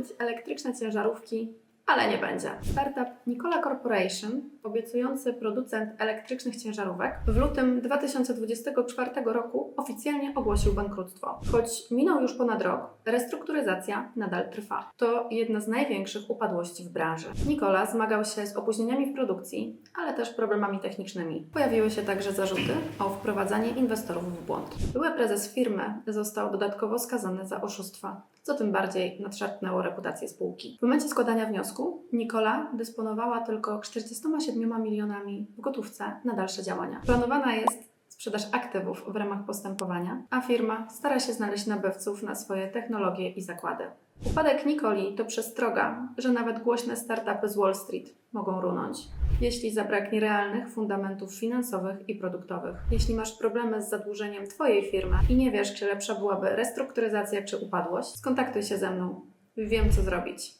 być elektryczne ciężarówki, ale nie będzie. Startup Nikola Corporation, obiecujący producent elektrycznych ciężarówek, w lutym 2024 roku oficjalnie ogłosił bankructwo. Choć minął już ponad rok, restrukturyzacja nadal trwa. To jedna z największych upadłości w branży. Nikola zmagał się z opóźnieniami w produkcji, ale też problemami technicznymi. Pojawiły się także zarzuty o wprowadzanie inwestorów w błąd. Były prezes firmy został dodatkowo skazany za oszustwa, co tym bardziej nadszarpnęło reputację spółki. W momencie składania wniosku Nikola dysponowała tylko 47 milionami w gotówce na dalsze działania. Planowana jest sprzedaż aktywów w ramach postępowania, a firma stara się znaleźć nabywców na swoje technologie i zakłady. Upadek Nikoli to przestroga, że nawet głośne startupy z Wall Street mogą runąć, jeśli zabraknie realnych fundamentów finansowych i produktowych. Jeśli masz problemy z zadłużeniem Twojej firmy i nie wiesz, czy lepsza byłaby restrukturyzacja czy upadłość, skontaktuj się ze mną. Wiem, co zrobić.